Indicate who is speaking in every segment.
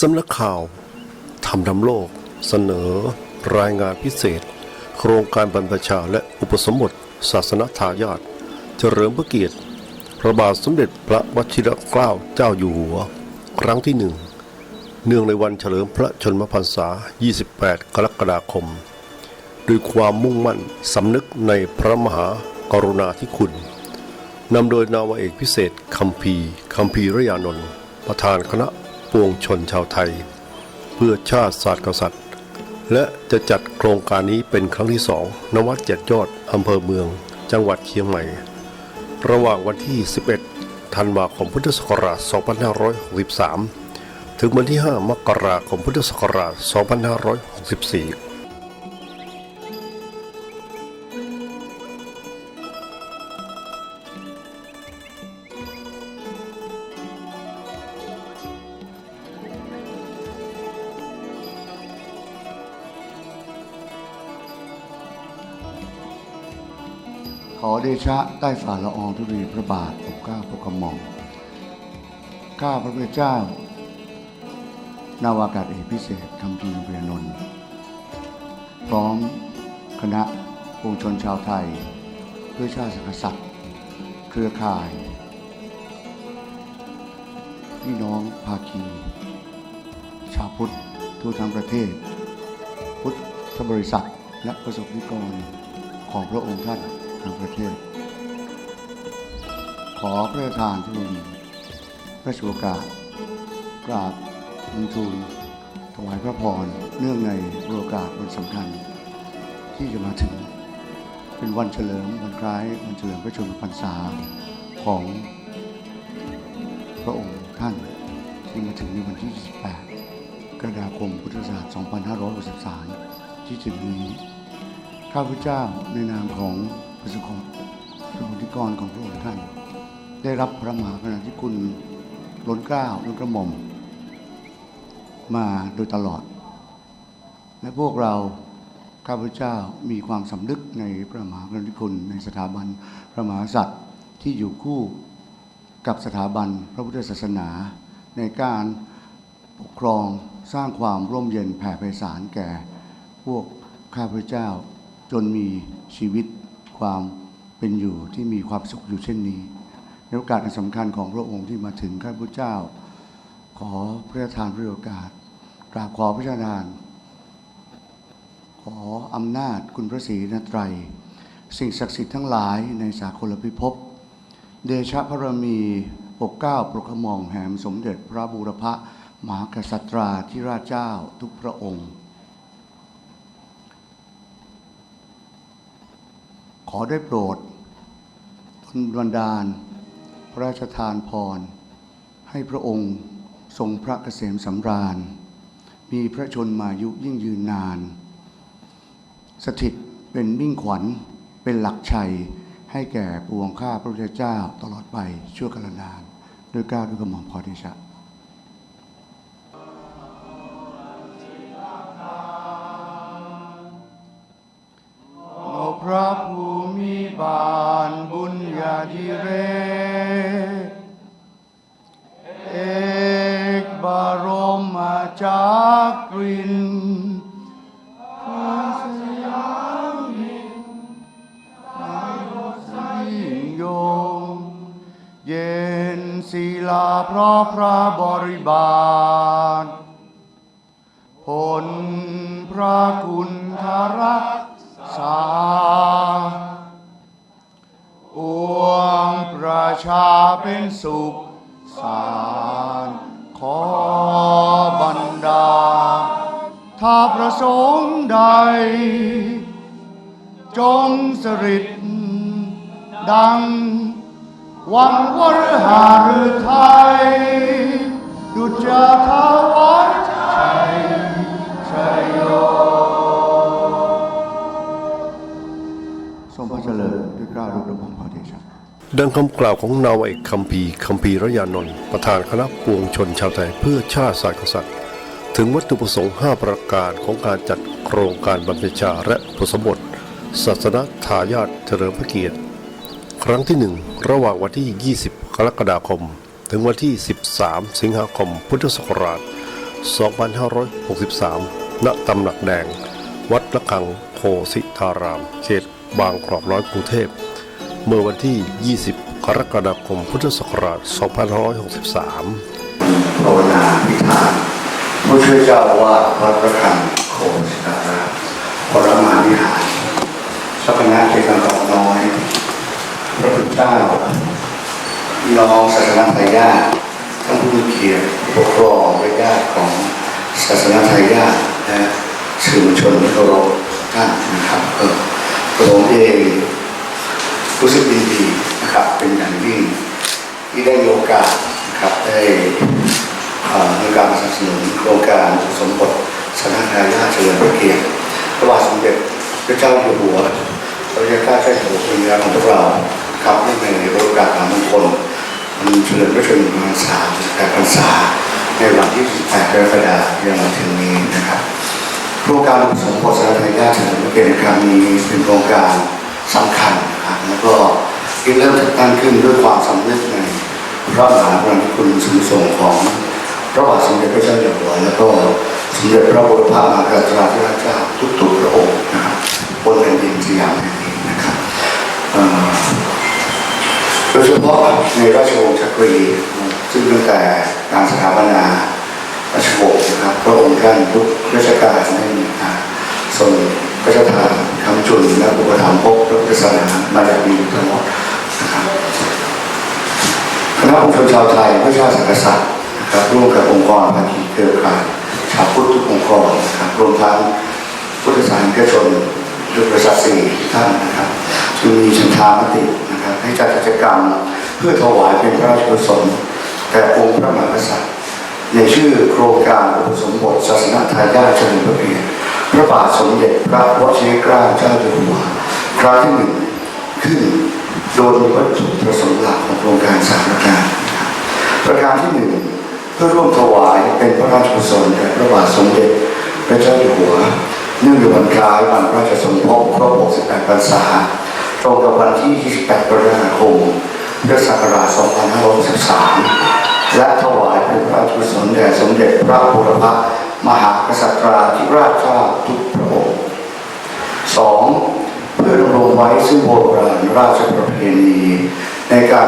Speaker 1: สำนักข่าวทำนำโลก เสนอ รายงานพิเศษ โครงการบรรพชาและอุปสมบท ศาสนทายาทเฉลิมพระเกียรติ พระบาทสมเด็จพระวชิรเกล้าเจ้าอยู่หัว ครั้งที่หนึ่ง เนื่องในวันเฉลิมพระชนมพรรษา 28 กรกฎาคม ด้วยความมุ่งมั่นสำนึกในพระมหากรุณาธิคุณนำโดยนาวเอกพิเศษคัมภีร์คัมภีรยานนท์ประธานคณะ ปวงชนชาวไทย เพื่อชาติศาสตร์กษัตริย์ และจะจัดโครงการนี้เป็นครั้งที่สองนวัดเจ็ดยอดอำเภอเมือง จังหวัดเชียงใหม่ ระหว่างวันที่ 11 ธันวาคมพุทธศักราช 2563 ถึงวันที่ 5 มกราคมพุทธศักราช 2564
Speaker 2: เดชะใต้ฝ่าละอองธุรีพระบาทปกเกล้าปกกระหม่อมข้าพระพุทธเจ้านาวากาศเอกพิเศษคำพีเวียนนท์พร้อมคณะปวงชนชาวไทย เพื่อชาติสกษัตริย์ เครือข่าย พี่น้องภาคี ชาวพุทธทั่วทั้งประเทศ พุทธบริษัทและประสบนิกรของพระองค์ท่าน ทั้งประเทศ ขอพระราชทานพระบรมพระราชโอกาสกราบบังทูลถวายพระพรเนื่องในโอกาสวันสำคัญ ที่จะมาถึงเป็นวันเฉลิมวันคล้ายวันเฉลิมพระชนมพรรษาของพระองค์ท่านที่มาถึงในวันที่ 28 กรกฎาคมพุทธศักราช 2563 ที่ถึงนี้ ข้าพเจ้าในนามของ ประสบของสมุธิกรของพระองค์ท่าน ได้รับพระมหากรุณาธิคุณล้นเกล้าล้นกระหม่อม มาโดยตลอด และพวกเราข้าพเจ้ามีความสำนึกในพระมหากรุณาธิคุณในสถาบันพระมหากษัตริย์ที่อยู่คู่กับสถาบันพระพุทธศาสนา ในการปกครองสร้างความร่มเย็นแผ่ไพศาลแก่พวกข้าพเจ้าจนมีชีวิต ความเป็นอยู่ที่มีความสุขอยู่เช่นนี้ ในโอกาสอันสำคัญของพระองค์ที่มาถึงข้าพเจ้า ขอพระราชทานพระโอกาสกราบขอพระราชทาน ขออำนาจคุณพระศรีนตรัย สิ่งศักดิ์สิทธิ์ทั้งหลายในสากลพิภพเดชะพระมีปกเก้าปกขมองแห่มสมเด็จพระบูรพะมหากษัตราธิราชเจ้าทุกพระองค์ ขอได้โปรดบันดาล พระราชทานพร ให้พระองค์ทรงพระเกษมสำราญ มีพระชนมายุยิ่งยืนนาน สถิตเป็นมิ่งขวัญเป็นหลักชัย ให้แก่ปวงข้าพระพุทธเจ้าตลอดไปชั่วกาลนาน ด้วยเกล้าวด้วยกระหม่อมขอเดชะ เพราะพระบริบาล ผลพระคุณทารักษาอวงประชาเป็นสุขสารขอบรรดา ถ้าประสงค์ใด จงสริดดัง วังวรหารือไทยดุจจะทาวัดชัยชัยโยทรงพระเจริญด้วยกล้าวด้วยกระเดชะ
Speaker 1: ดังคำกล่าวของนาวาเอกคัมภีคัมภีรยานนท์ประธานคณะปวงชนชาวไทยเพื่อชาติศาสตร์กษัตริย์ ถึงวัตถุประสงค์ 5 ประการของการจัดโครงการบรรพชาและผสมบทศาสนทายาทเฉลิมพระเกียรติ ครั้งที่ 1 ระหว่างวันที่ 20 กรกฎาคม ถึงวันที่ 13 สิงหาคม พุทธศักราช 2563 ณ ตำหนักแดง วัดระฆังโคสิทาราม เขตบางกรอบน้อยกรุงเทพ เมื่อวันที่ 20 กรกฎาคม พุทธศักราช 2563
Speaker 2: ภาวนาพิธานผู้ช่วยเจ้าอาวาดวัดระคังโคสิตารามปรมาวิหารสักนาเจกันดอกน้อย เจ้าพี่น้องศาสนาไทยญาติท่านผู้มีเกียรติปกครองและญาติของศาสนาไทยญาติและสื่อมวลชนที่เคารพท่านนะครับเออผมเองรู้สึกยินดีนะครับเป็นอย่างยิ่งที่ได้มีโอกาสนะครับได้ในการสนับสนุนโครงการสมบทสถานทายาทเฉลิมพระเกียรติพระบาทสมเด็จพระเจ้าอยู่หัวพระยาข้าเจ้าอยู่หัวเป็นเนื้อของพวกเรา ครับในในโอกาสมางคลมันเฉลิมพระชนมพรรษาแต่พรรษา ในวันที่ 18กรกฎาคมยังมาถึงนี้นะครับ โครงการสมบทสถานทายาทเฉลิมพระเกียรติครั้งนี้เป็นโครงการสำคัญนะครับแล้วก็ที่เริ่มจัดตั้งขึ้นด้วยความสำนึกในพระมหากรุณาธิคุณสูงส่งของพระบาทสมเด็จพระเจ้าอยู่หัวแล้วก็สมเด็จพระบรมมหากษัตริย์ราชาทุกๆพระองค์นะครับบนแผ่นดินสยามแห่งนี้นะครับ ดยเฉพาะในราชวงศ์จักรีซึ่งตั้งแต่การสถาปนาราชวงศ์นะครับพระองค์ท่านทุกราชการได้มีการทรงพระราชทานคำจุนและอุปถัมภกพระพุทธศาสนามาอย่างดีตลอดนะครับคณะองค์ชนชาวไทยพระชาติสังกษัตริย์นะครับร่วมกับองค์กรภาคีเครือข่ายชาวพุทธทุกองค์กรนะครับรวมทั้งพุทธศาสนิกชนยุคประชาสี่ท่านนะครับจึงมีชันทามติ ให้จัดกิจกรรม เพื่อถวายเป็นพระราชกุศลแด่องค์พระมหากษัตริย์ ในชื่อโครงการอุปสมบทศาสนาทายาทเฉลิมพระเกียรติพระบาทสมเด็จพระวชิรเกล้าเจ้าอยู่หัวครั้งที่หนึ่งขึ้นโดยมีวัตถุประสงค์หลักของโครงการสามประการประการที่หนึ่งเพื่อร่วมถวายเป็นพระราชกุศลแด่พระบาทสมเด็จพระเจ้าอยู่หัวเนื่องในวันคล้ายวันพระราชสมภพครบ68พรรษา ตรงกับวันที่ 28 กรกฎาคมพุทธศักราช 2563 และถวายเป็นพระราชกุศลแด่สมเด็จพระบุรพมหากษัตริย์ธิราชเจ้าทุกพระองค์สองเพื่อดำรงไว้ซึ่งโบราณราชประเพณีในการ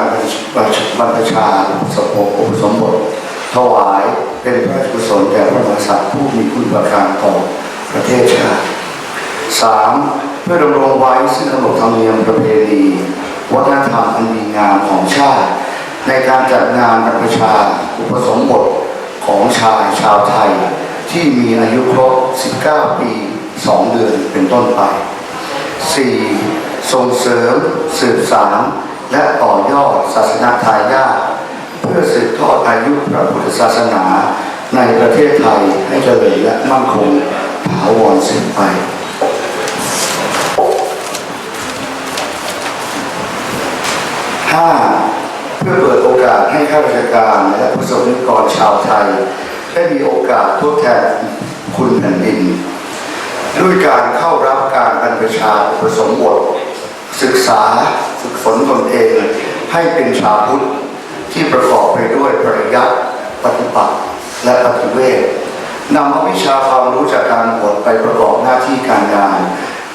Speaker 2: บรรพชาสมบอุสมบท ถวายเป็นพระราชกุศลแด่พระมหากษัตริย์ผู้มีคุณประการต่อประเทศชาติ สามเพื่อดำรงไว้ซึ่งขนบธรรมเนียมประเพณีวัฒนธรรมอันดีงามของชาติ ในการจัดงานบรรพชาอุปสมบทของชายชาวไทย ที่มีอายุครบ 19 ปี 2 เดือนเป็นต้นไป 4. ส่งเสริมสืบสารและต่อยอดศาสนาทายาทเพื่อสืบทอดอายุพระพุทธศาสนาในประเทศไทยให้เจริญและมั่นคงถาวรสืบไป 5. เพื่อเปิดโอกาสให้ข้าราชการและผู้สนิกรชาวไทย ได้มีโอกาสทดแทนคุณแผ่นดิน ด้วยการเข้ารับการบรรพชาอุปสมบท ศึกษาฝึกฝนตนเองให้เป็นชาวพุทธที่ประกอบไปด้วยปริยัติปฏิบัติและปฏิเวทนำเอาวิชาความรู้จากการบวชไปประกอบหน้าที่การงาน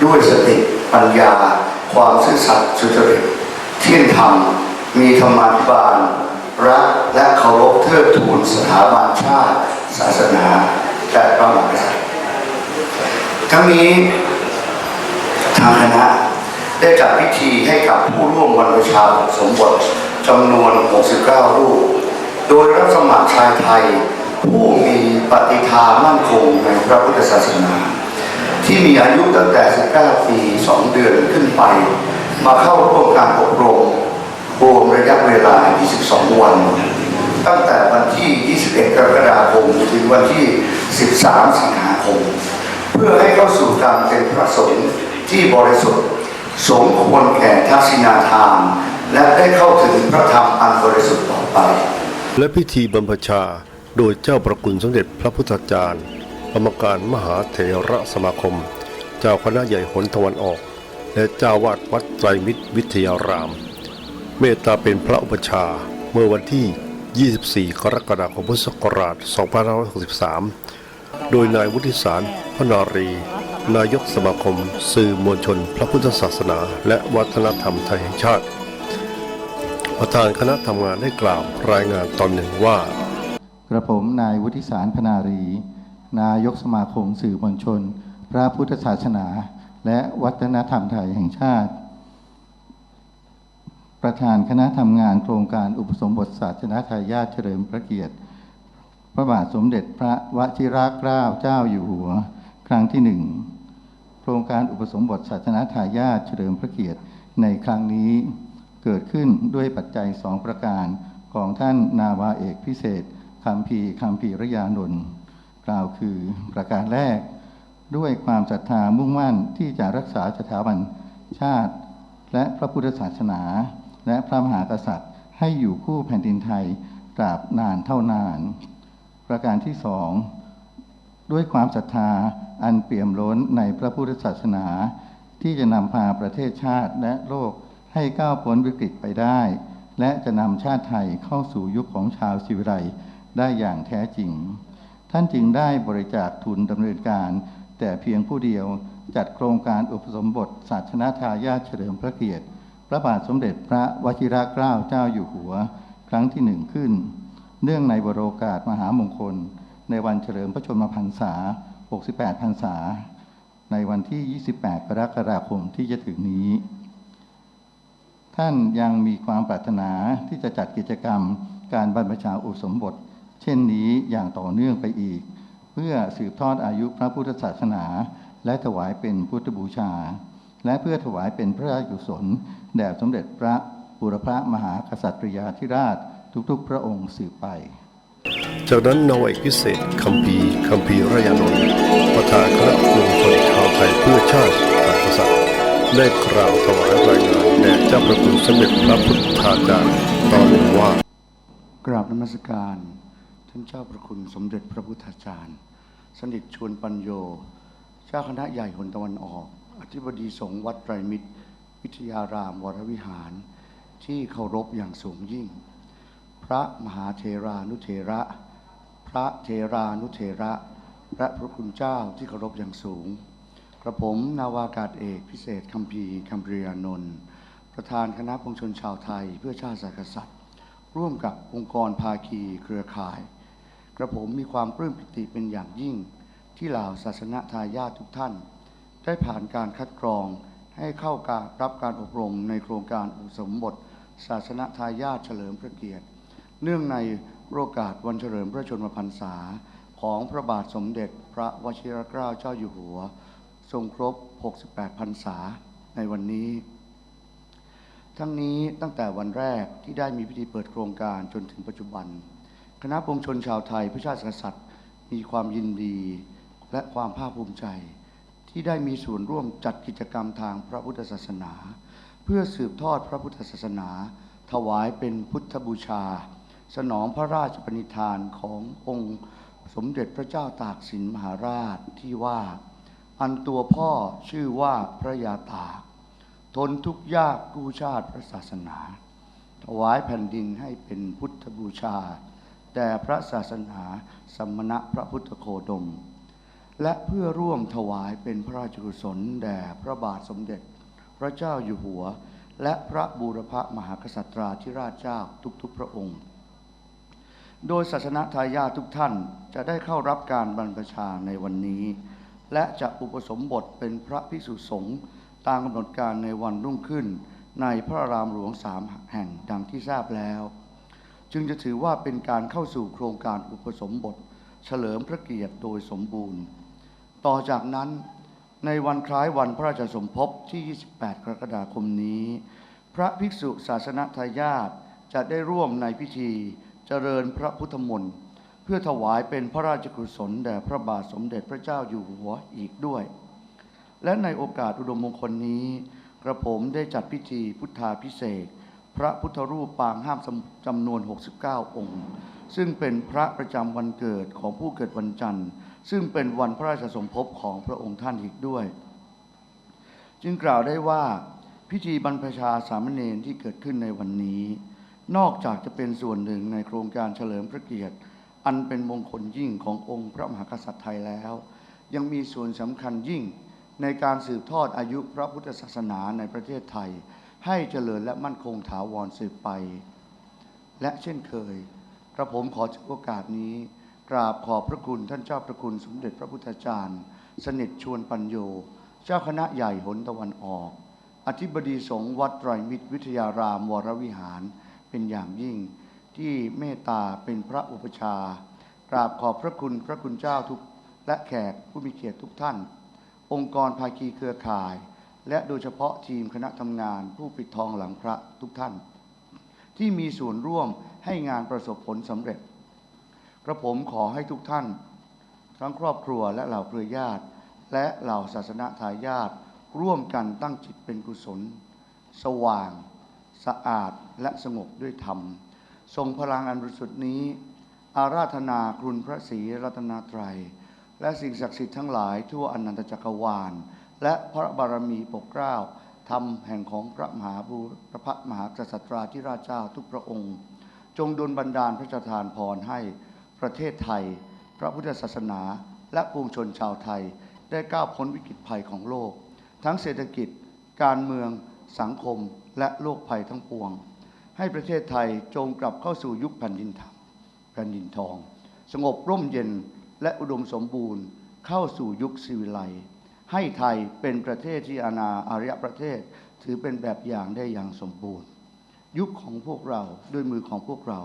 Speaker 2: ด้วยสติปัญญา ความซื่อสัตย์สุจริต เที่ยงธรรม มีธรรมาภิบาล รักและเคารพเทิดทูนสถาบันชาติ ศาสนาและพระมหากษัตริย์ทั้งนี้ทางคณะได้จัดพิธีให้กับผู้ร่วมวันประชาสมบทจำนวน 69 รูป โดยรับสมัครชายไทย ผู้มีปฏิภามั่นคงในพระพุทธศาสนา ที่มีอายุตั้งแต่ 19 ปี 2 เดือนขึ้นไป มาเข้าร่วมการอบรมรวมระยะเวลา 22 วัน ตั้งแต่วันที่ 21 กรกฎาคม ถึงวันที่ 13 สิงหาคม เพื่อให้เข้าสู่การเป็นพระสงฆ์ที่บริสุทธิ์สมควรแก่ทักษิณาทาน และได้เข้าถึงพระธรรมอันบริสุทธิ์ต่อไป
Speaker 1: และพิธีบรรพชาโดยเจ้าประคุณสมเด็จพระพุทธจารย์กรรมการมหาเถระสมาคม เจ้าคณะใหญ่หนตะวันออก และเจ้าวาดวัดไตรมิตรวิทยาราม เมตตาเป็นพระอุปชาเมื่อวันที่ 24 กรกฎาคมพุทธศักราช 2563 โดยนายวุฒิสารพนารี นายกสมาคม สื่อมวลชน พระพุทธศาสนา และวัฒนธรรมไทยแห่งชาติ ประธานคณะทำงานได้กล่าวรายงานตอนหนึ่งว่า
Speaker 3: กระผมนายวุฒิสารพนารี นายกสมาคมสื่อมวลชน พระพุทธศาสนา และวัฒนธรรมไทยแห่งชาติ ประธานคณะทำงานโครงการอุปสมบทศาสนาทายาทเฉลิมพระเกียรติ พระบาทสมเด็จพระวชิรเกล้าเจ้าอยู่หัว ครั้งที่หนึ่งโครงการอุปสมบทศาสนาทายาทเฉลิมพระเกียรติในครั้งนี้เกิดขึ้นด้วยปัจจัยสองประการของท่านนาวาเอกพิเศษคำพีคำพีระยานนท์กล่าวคือประการแรก ด้วยความศรัทธามุ่งมั่นที่จะรักษาสถาบันชาติ และพระพุทธศาสนา และพระมหากษัตริย์ ให้อยู่คู่แผ่นดินไทยตราบนานเท่านาน ประการที่สองด้วยความศรัทธาอันเปี่ยมล้นในพระพุทธศาสนา ที่จะนำพาประเทศชาติและโลกให้ก้าวพ้นวิกฤตไปได้ และจะนำชาติไทยเข้าสู่ยุคของชาวศิวิไลได้อย่างแท้จริง ท่านจึงได้บริจาคทุนดำเนินการ แต่เพียงผู้เดียวจัดโครงการอุปสมบทศาสนาทายาทเฉลิมพระเกียรติ พระบาทสมเด็จพระวชิรเกล้าเจ้าอยู่หัว ครั้งที่หนึ่งขึ้น เนื่องในวโรกาสมหามงคล ในวันเฉลิมพระชนมพรรษา 68 พรรษา ในวันที่ 28 กรกฎาคมที่จะถึงนี้ ท่านยังมีความปรารถนาที่จะจัดกิจกรรมการบรรพชาอุปสมบท เช่นนี้อย่างต่อเนื่องไปอีก เพื่อสืบทอดอายุพระพุทธศาสนา และถวายเป็นพุทธบูชา และเพื่อถวายเป็นพระราชกุศลแด่สมเด็จพระบุรพมหากษัตริยาธิราชทุกๆ พระองค์สืบไป
Speaker 1: จากนั้นนาวาเอกพิเศษคัมภีร์คัมภีร์ระยานนท์ประธานคณะมวลชนชาวไทยเพื่อชาติศาสนาได้กล่าวถวายรายงานแด่เจ้าประคุณสมเด็จพระพุทธาจารย์ตอนหนึ่งว่า
Speaker 2: กราบนมัสการ ท่านเจ้าประคุณสมเด็จพระพุทธาจารย์ สนิทชวนปัญโย เจ้าคณะใหญ่หนตะวันออก อธิบดีสงฆ์วัดไตรมิตร วิทยารามวรวิหาร ที่เคารพอย่างสูงยิ่ง พระมหาเทรานุเทระ พระเทรานุเทระและพระคุณเจ้าที่เคารพอย่างสูง กระผมนาวากาศเอกพิเศษคัมภีคัมเรียนนท์ประธานคณะปวงชนชาวไทยเพื่อชาติศาสกษัตริย์ ร่วมกับองค์กรภาคีเครือข่าย กระผมมีความปลื้มปิติเป็นอย่างยิ่ง ที่เหล่าศาสนาทายาททุกท่าน ได้ผ่านการคัดกรองให้เข้าการรับการอบรมในโครงการอุสมบท ศาสนาทายาทเฉลิมพระเกียรติ เนื่องในโอกาสวันเฉลิมพระชนมพรรษา ของพระบาทสมเด็จพระวชิรเกล้าเจ้าอยู่หัว ทรงครบ 68 พรรษาในวันนี้ ทั้งนี้ตั้งแต่วันแรกที่ได้มีพิธีเปิดโครงการจนถึงปัจจุบัน คณะปวงชนชาวไทยพระชาติกษัตริย์ มีความยินดีและความภาคภูมิใจ ที่ได้มีส่วนร่วมจัดกิจกรรมทางพระพุทธศาสนา เพื่อสืบทอดพระพุทธศาสนา ถวายเป็นพุทธบูชา สนองพระราชปณิธานขององค์สมเด็จพระเจ้าตากสินมหาราชที่ว่า อันตัวพ่อชื่อว่าพระยาตาก ทนทุกข์ยากกู้ชาติพระศาสนา ถวายแผ่นดินให้เป็นพุทธบูชา แด่พระศาสนาสมณะพระพุทธโคดม และเพื่อร่วมถวายเป็นพระราชกุศลแด่พระบาทสมเด็จ พระเจ้าอยู่หัว และพระบูรพมหากษัตราธิราชเจ้าทุกๆ พระองค์ โดยศาสนาทายาททุกท่านจะได้เข้ารับการบรรพชาในวันนี้ และจะอุปสมบทเป็นพระภิกษุสงฆ์ตามกำหนดการในวันรุ่งขึ้นในพระรามหลวงสามแห่งดังที่ทราบแล้ว จึงจะถือว่าเป็นการเข้าสู่โครงการอุปสมบท เฉลิมพระเกียรติโดยสมบูรณ์ ต่อจากนั้นในวันคล้ายวันพระราชสมภพที่ 28 กรกฎาคมนี้ พระภิกษุศาสนทายาทจะได้ร่วมในพิธีเจริญพระพุทธมนต์เพื่อถวายเป็นพระราชกุศลแด่พระบาทสมเด็จพระเจ้าอยู่หัวอีกด้วย และในโอกาสอุดมมงคลนี้ กระผมได้จัดพิธีพุทธาพิเศษ พระพุทธรูปปางห้ามจำนวน 69 องค์ ซึ่งเป็นพระประจำวันเกิดของผู้เกิดวันจันทร์ ซึ่งเป็นวันพระราชสมภพของพระองค์ท่านอีกด้วย จึงกล่าวได้ว่าพิธีบรรพชาสามเณรที่เกิดขึ้นในวันนี้ นอกจากจะเป็นส่วนหนึ่งในโครงการเฉลิมพระเกียรติ อันเป็นมงคลยิ่งขององค์พระมหากษัตริย์ไทยแล้ว ยังมีส่วนสำคัญยิ่งในการสืบทอดอายุพระพุทธศาสนาในประเทศไทย ให้เจริญและมั่นคงถาวรสืบไป และเช่นเคย กระผมขอถือโอกาสนี้ กราบขอบพระคุณท่านเจ้าประคุณสมเด็จพระพุทธจารย์ สนิทชวนปัญโย เจ้าคณะใหญ่หนตะวันออก อธิบดีสงฆ์วัดไตรมิตรวิทยารามวรวิหารเป็นอย่างยิ่ง ที่เมตตาเป็นพระอุปชากราบขอบพระคุณพระคุณเจ้าทุกและแขกผู้มีเกียรติทุกท่าน องค์กรภาคีเครือข่าย และโดยเฉพาะทีมคณะทำงาน ผู้ปิดทองหลังพระทุกท่าน ที่มีส่วนร่วมให้งานประสบผลสำเร็จ กระผมขอให้ทุกท่าน ทั้งครอบครัวและเหล่าเครือญาติ และเหล่าศาสนาทายาทร่วมกันตั้งจิตเป็นกุศล สว่าง สะอาดและสงบด้วยธรรม ทรงพลังอันบริสุทธิ์นี้ อาราธนาคุณพระศรีรัตนตรัย และสิ่งศักดิ์สิทธิ์ทั้งหลายทั่วอนันตจักรวาล และพระบารมีปกเกล้าธรรมแห่งของพระมหาบูรพมหากษัตราธิราชเจ้าทุกพระองค์ จงดลบันดาลพระราชทานพรให้ประเทศไทย พระพุทธศาสนา และปวงชนชาวไทยได้ก้าวพ้นวิกฤตภัยของโลก ทั้งเศรษฐกิจ การเมือง สังคม และโลกภัยทั้งปวง ให้ประเทศไทยจงกลับเข้าสู่ยุคแผ่นดินธรรมแผ่นดินทอง สงบร่มเย็นและอุดมสมบูรณ์เข้าสู่ยุคสิวิไลย์ ให้ไทยเป็นประเทศที่อาณาอารยประเทศ ถือเป็นแบบอย่างได้อย่างสมบูรณ์ ยุคของพวกเราด้วยมือของพวกเรา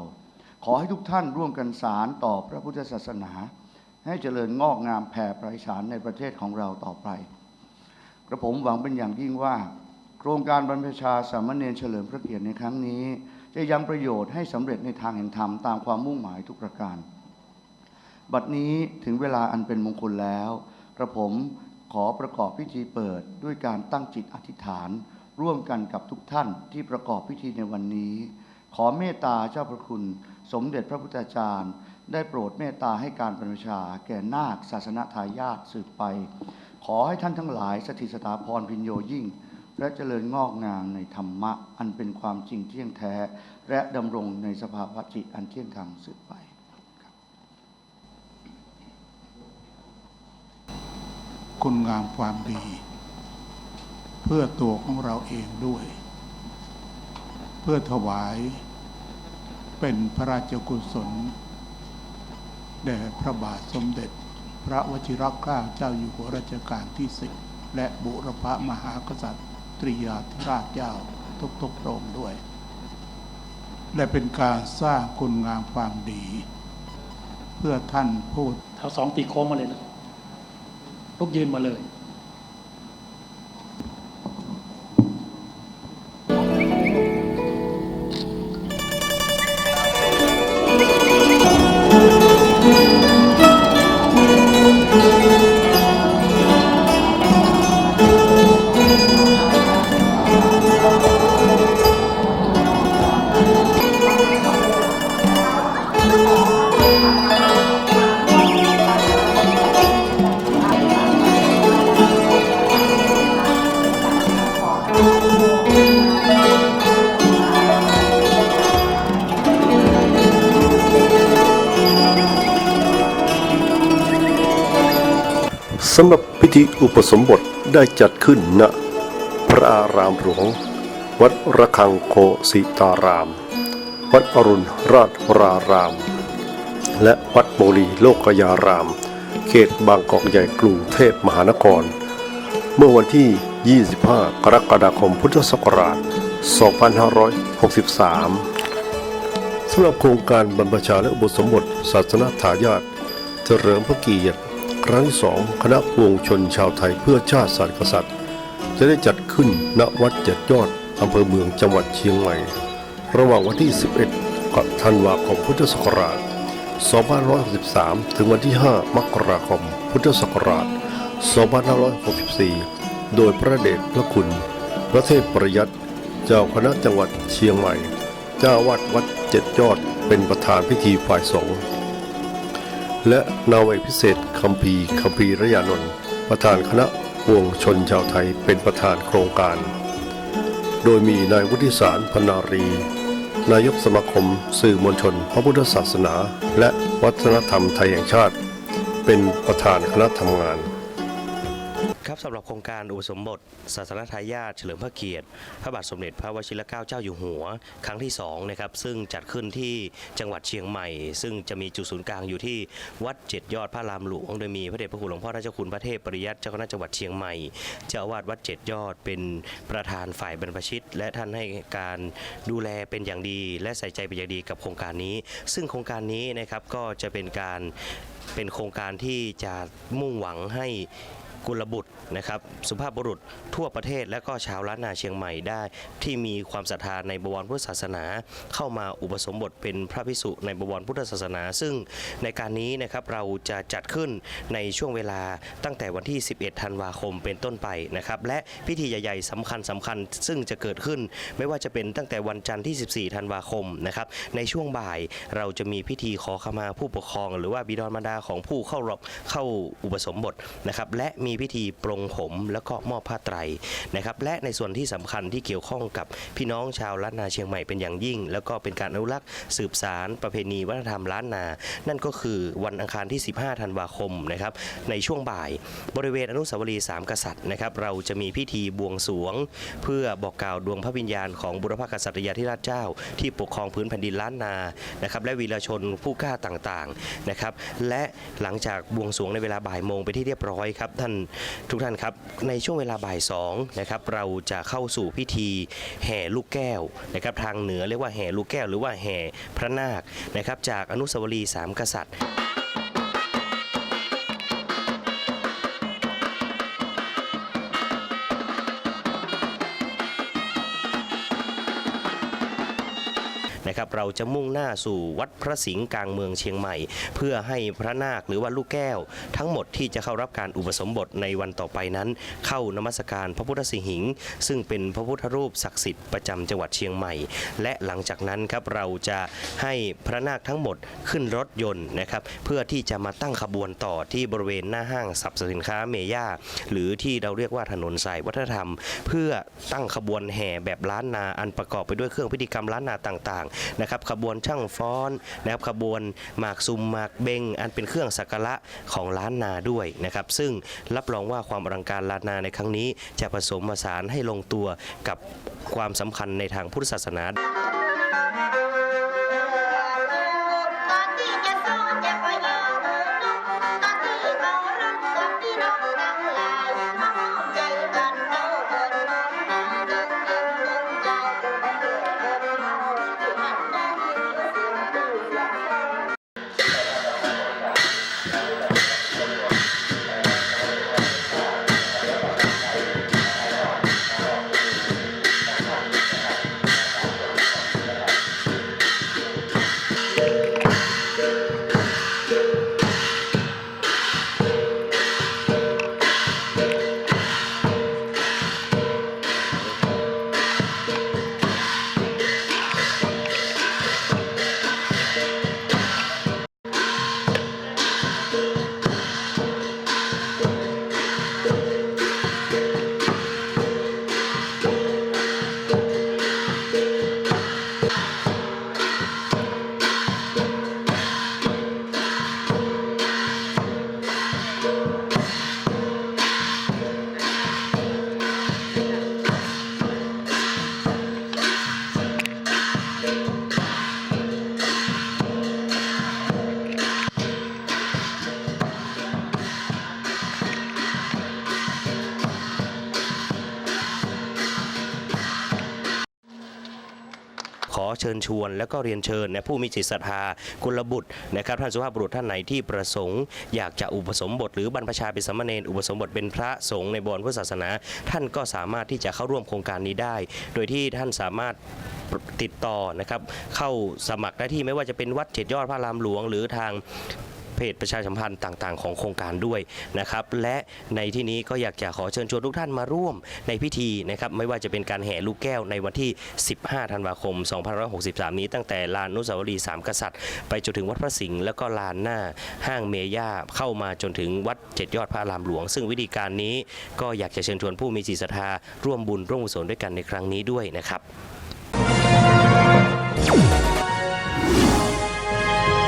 Speaker 2: ขอให้ทุกท่านร่วมกันสารต่อพระพุทธศาสนา ให้เจริญงอกงามแผ่ไพศาลในประเทศของเราต่อไปกระผมหวังเป็นอย่างยิ่งว่า โครงการบรรพชาสามเณรเฉลิมพระเกียรติในครั้งนี้ จะยังประโยชน์ให้สำเร็จในทางแห่งธรรมตามความมุ่งหมายทุกประการ บัดนี้ถึงเวลาอันเป็นมงคลแล้ว กระผม ขอประกอบพิธีเปิดด้วยการตั้งจิตอธิษฐาน ร่วมกันกับทุกท่านที่ประกอบพิธีในวันนี้ ขอเมตตาเจ้าพระคุณ สมเด็จพระพุทธจารย์ ได้โปรดเมตตาให้การบรรชา แก่นาคศาสนทายาทสืบไป ขอให้ท่านทั้งหลายสถิตสถาพรพินโยยิ่ง และเจริญงอกงามในธรรมะ อันเป็นความจริงเที่ยงแท้ และดำรงในสภาวะจิตอันเที่ยงธรรมสืบไป
Speaker 4: คุณงามความดี เพื่อตัวของเราเองด้วย เพื่อถวายเป็นพระราชกุศล แด่พระบาทสมเด็จ พระวชิรเกล้าเจ้าอยู่หัวรัชกาลที่สิบและบุรพมหากษัตริย์ตรียาธิราชเจ้าทุกๆพระองค์ด้วย และเป็นการสร้างคุณงามความดี เพื่อท่านผู้
Speaker 5: แถวสองตีโค้งมาเลยนะ ลุกยืนมาเลย
Speaker 1: สำหรับพิธีอุปสมบทได้จัดขึ้นณ พระอารามหลวง วัดระฆังโคสิตาราม วัดอรุณราชวราราม และวัดโมลีโลกยาราม เขตบางกอกใหญ่กรุงเทพมหานคร เมื่อวันที่ 25 กรกฎาคมพุทธศักราช 2563 สำหรับโครงการบรรพชาและอุปสมบทศาสนาทายาทเฉลิมพระเกียรติ ครั้งที่สองคณะวงชนชาวไทยเพื่อชาติศาสตร์กษัตริย์ จะได้จัดขึ้นณวัดเจ็ดยอดอำเภอเมืองจังหวัดเชียงใหม่ ระหว่างวันที่ 11กธันวาคมพุทธศักราช 2563 ถึงวันที่ 5 มกราคม พุทธศักราช 2564 โดยพระเดชพระคุณ พระเทพประยัติเจ้าคณะจังหวัดเชียงใหม่ เจ้าวาดวัดเจ็ดยอดเป็นประธานพิธีฝ่ายสงฆ์และนาวาเอกพิเศษ คัมภีคัมภีระยานนท์ประธานคณะปวงชนชาวไทยเป็นประธานโครงการ โดยมีนายวุฒิสารพนารี นายกสมาคม สื่อมวลชน พระพุทธศาสนา และวัฒนธรรมไทยแห่งชาติ เป็นประธานคณะทำงาน
Speaker 6: ครับสำหรับโครงการอุปสมบทศาสนทายาทเฉลิมพระเกียรติ พระบาทสมเด็จพระวชิรเกล้าเจ้าอยู่หัว ครั้งที่2นะครับซึ่งจัดขึ้นที่จังหวัดเชียงใหม่ ซึ่งจะมีจุดศูนย์กลางอยู่ที่วัดเจ็ดยอดพระรามหลวงโดยมีพระเดชพระคุณหลวงพ่อราชคุณพระเทพปริยัติเจ้าคณะจังหวัดเชียงใหม่ เจ้าอาวาสวัดเจ็ดยอดเป็นประธานฝ่ายบรรพชิต และท่านให้การดูแลเป็นอย่างดี และใส่ใจเป็นอย่างดีกับโครงการนี้ ซึ่งโครงการนี้นะครับก็จะเป็นการเป็นโครงการที่จะมุ่งหวังให้ กุลบุตรนะครับสุภาพบุรุษทั่วประเทศและก็ชาวล้านนาเชียงใหม่ได้ ที่มีความศรัทธาในบวรพุทธศาสนา เข้ามาอุปสมบทเป็นพระภิกษุในบวรพุทธศาสนา ซึ่งในการนี้นะครับเราจะจัดขึ้นในช่วงเวลาตั้งแต่วันที่ 11 ธันวาคมเป็นต้นไปนะครับและพิธีใหญ่ๆสำคัญสำคัญซึ่งจะเกิดขึ้น ไม่ว่าจะเป็นตั้งแต่วันจันทร์ที่ 14 ธันวาคมนะครับในช่วงบ่ายเราจะมีพิธีขอขมาผู้ปกครอง หรือว่าบิดรมารดาของผู้เข้ารอบเข้าอุปสมบทนะครับและมีพิธีปรงผมแล้วก็มอบผ้าไตรนะครับและในส่วนที่สำคัญที่เกี่ยวข้องกับพี่น้องชาวล้านนาเชียงใหม่เป็นอย่างยิ่ง แล้วก็เป็นการอนุรักษ์สืบสารประเพณีวัฒนธรรมล้านนา นั่นก็คือวันอังคารที่ 15 ธันวาคมนะครับในช่วงบ่าย บริเวณอนุสาวรีย์สามกษัตริย์นะครับเราจะมีพิธีบวงสรวง เพื่อบอกกล่าวดวงพระวิญญาณของบุรพกษัตริยาธิราชเจ้า ที่ปกครองพื้นแผ่นดินล้านนานะครับและวีรชนผู้กล้าต่างๆนะครับและหลังจากบวงสรวงในเวลาบ่ายโมงไปที่เรียบร้อยครับท่านทุกท่านครับในช่วงเวลาบ่ายสองนะครับเราจะเข้าสู่พิธีแห่ลูกแก้วนะครับทางเหนือเรียกว่าแห่ลูกแก้วหรือว่าแห่พระนาคนะครับจากอนุสาวรีย์สามกษัตริย์ นะครับ เราจะมุ่งหน้าสู่วัดพระสิงห์กลางเมืองเชียงใหม่ เพื่อให้พระนาคหรือว่าลูกแก้ว ทั้งหมดที่จะเข้ารับการอุปสมบทในวันต่อไปนั้น เข้านมัสการพระพุทธสิหิงค์ซึ่งเป็นพระพุทธรูปศักดิ์สิทธิ์ประจำจังหวัดเชียงใหม่ และหลังจากนั้นครับเราจะให้พระนาคทั้งหมดขึ้นรถยนต์นะครับเพื่อที่จะมาตั้งขบวนต่อที่บริเวณหน้าห้างสรรพสินค้าเมย่าหรือที่เราเรียกว่าถนนสายวัฒนธรรม เพื่อตั้งขบวนแห่แบบล้านนาอันประกอบไปด้วยเครื่องพิธีกรรมล้านนาต่างๆนะครับขบวนช่างฟ้อนนะครับขบวนหมากซุมหมากเบงอันเป็นเครื่องสักการะของล้านนาด้วยนะครับซึ่งรับรองว่าความอลังการล้านนาในครั้งนี้ จะผสมผสานให้ลงตัวกับความสำคัญในทางพุทธศาสนา ชิญชวน และก็เรียนเชิญนะผู้มีจิตศรัทธากุลบุตรนะครับท่านสุภาพบุรุษท่านไหนที่ประสงค์ อยากจะอุปสมบท หรือบรรพชาเป็นสามเณรอุปสมบทเป็นพระสงฆ์ในบวรพุทธศาสนา ท่านก็สามารถที่จะเข้าร่วมโครงการนี้ได้ โดยที่ท่านสามารถติดต่อนะครับเข้าสมัครได้ที่ไม่ว่าจะเป็นวัดเจ็ดยอดพระรามหลวง หรือทาง เพจประชาสัมพันธ์ต่างๆ ของโครงการด้วยนะครับ และในที่นี้ก็อยากจะขอเชิญชวนทุกท่านมาร่วมในพิธีนะครับ ไม่ว่าจะเป็นการแห่ลูกแก้วในวันที่ 15 ธันวาคม 2563 นี้ตั้งแต่ลานนุสาวรีย์สามกษัตริย์ ไปจนถึงวัดพระสิงห์แล้วก็ลานหน้าห้างเมย่าเข้ามาจนถึงวัดเจ็ดยอดพระรามหลวง ซึ่งวิธีการนี้ก็อยากจะเชิญชวนผู้มีจิตศรัทธาร่วมบุญร่วมกุศลด้วยกันในครั้งนี้ด้วยนะครับ